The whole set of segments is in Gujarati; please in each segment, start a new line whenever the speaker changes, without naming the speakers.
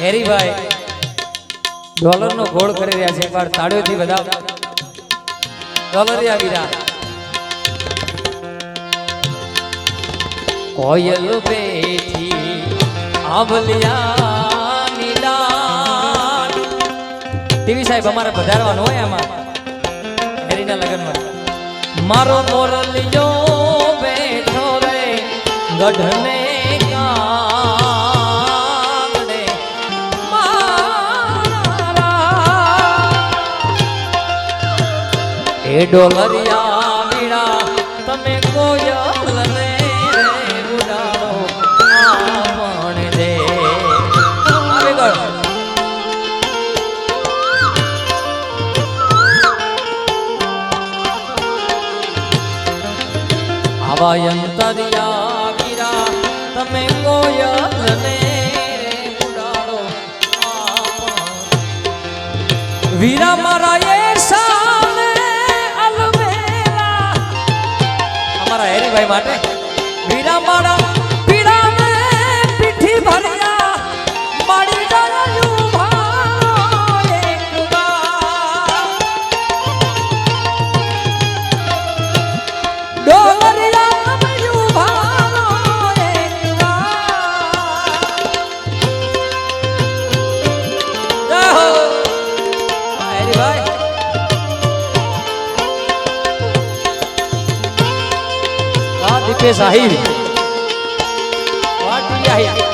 હેરીભાઈ, ડોલરનો ગોળ કરી રહ્યા છે પણ તાળીઓથી બધા ડોલર આવી રહ્યા કોયલ બેઠી આંબલિયા ટીવી સાહેબ, અમારે વધારવાનું હોય આમાં. હેરીના લગ્નમાં. મારો મોરલિયો બેઠો રે, ગઢને એ ડોલરિયા વીણા તમે કોયલ ને ઉડાડો આપણ વીરા મારા માટે. વાજપેયી સાહેબ વાજપેયી સાહેબ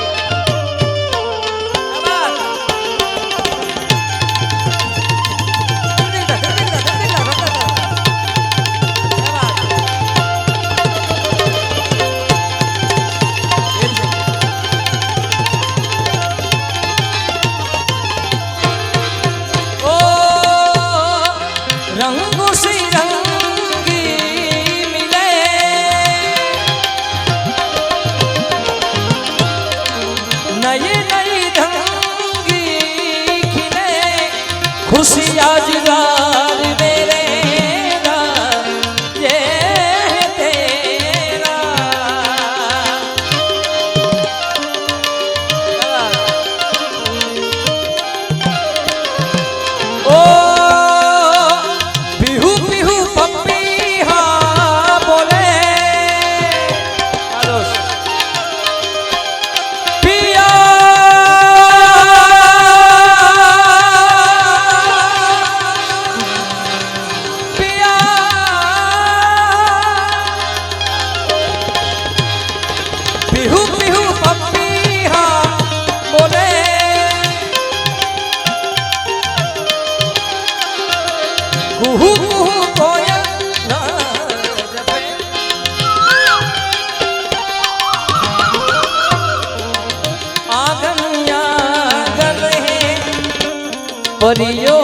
પરિયો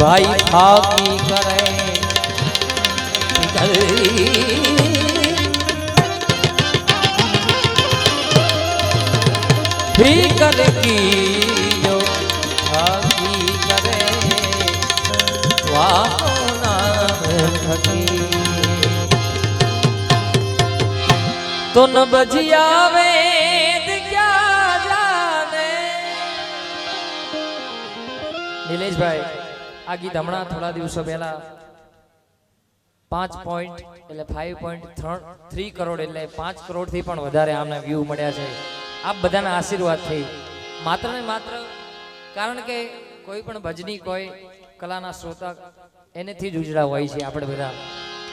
भाई फाकी करे। की जो फाकी करे। वाह तो न बजिया वे नीलेश भाई। આ ગીત હમણાં થોડા દિવસો પહેલા પાંચ પોઈન્ટ એટલે ફાઈવ પોઈન્ટ થ્રી કરોડ એટલે પાંચ કરોડથી પણ વધારે આમને વ્યૂ મળ્યા છે. આપ બધાના આશીર્વાદથી. માત્ર ને માત્ર કારણ કે કોઈ પણ ભજની કોઈ કલાના શ્રોતા એનેથી જ ઉજળા હોય છે આપણે બધા.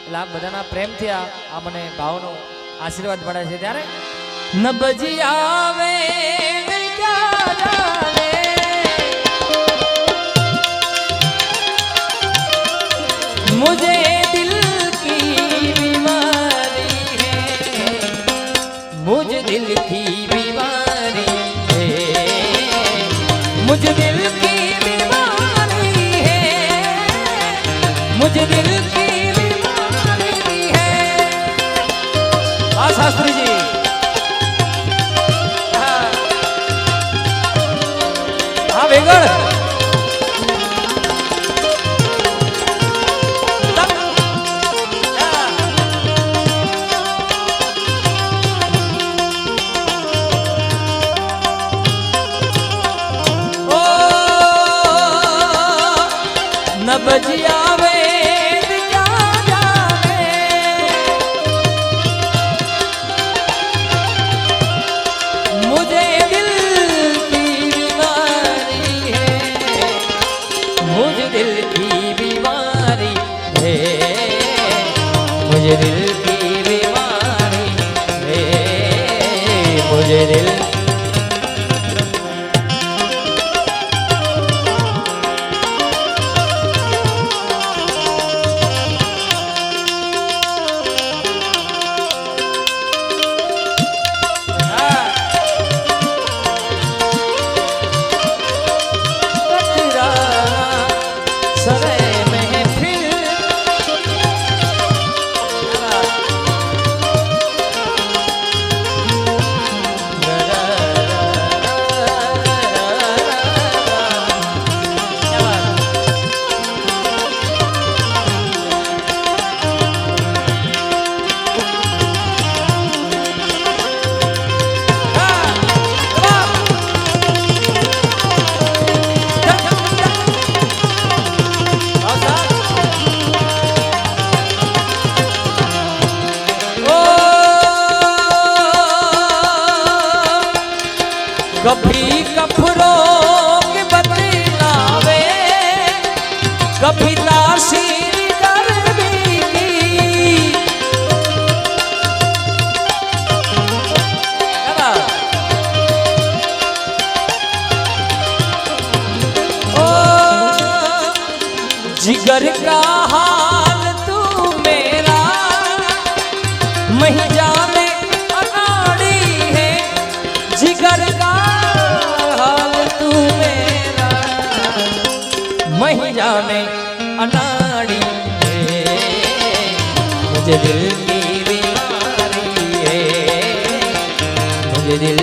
એટલે આ બધાના પ્રેમથી આ મને ભાવનો આશીર્વાદ મળે છે. ત્યારે ન બજી આવે मुझे दिल की बीमारी है मुझे दिल की बीमारी है मुझे दिल की बीमारी है मुझे दिल की बीमारी है हाँ शास्त्री जी ભજિયા વેદ ક્યાં જાવે મુજે દિલ કી બીમારી હે મુજ દિલ કી બીમારી હે મુજ દિલ કી બીમારી હે મુજે દિલ जिगर का मुझे दिल की बीमारी है मुझे दिल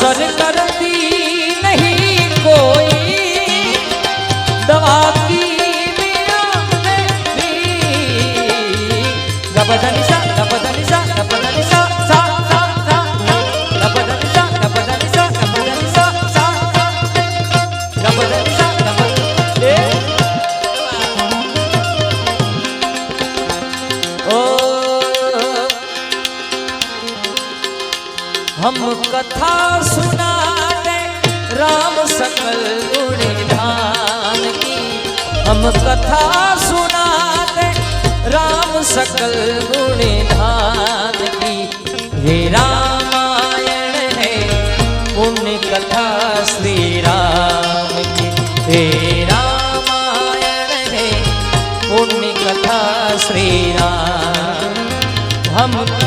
সরকার ગુણધાન કી હે રામાયણ હે પુણ્ય કથા શ્રી રામ કી હે રામાયણ હે પુણ્ય કથા શ્રી રામ હમ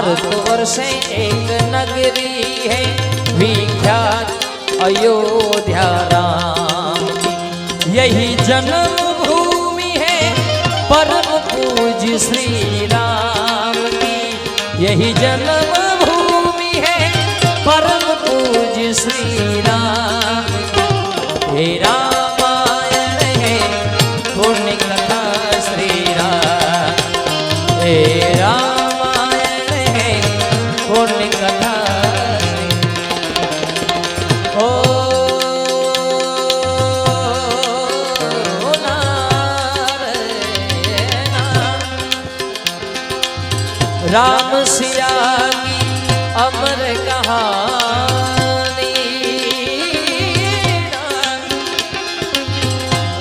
भारत वर्षे एक नगरी है। विख्यात अयोध्या राम। यही जन्म भूमि है परम पूज श्री राम की। यही जन्म भूमि है परम पूज श्री राम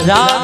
রাধা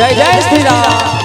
જય જય શ્રી રામ.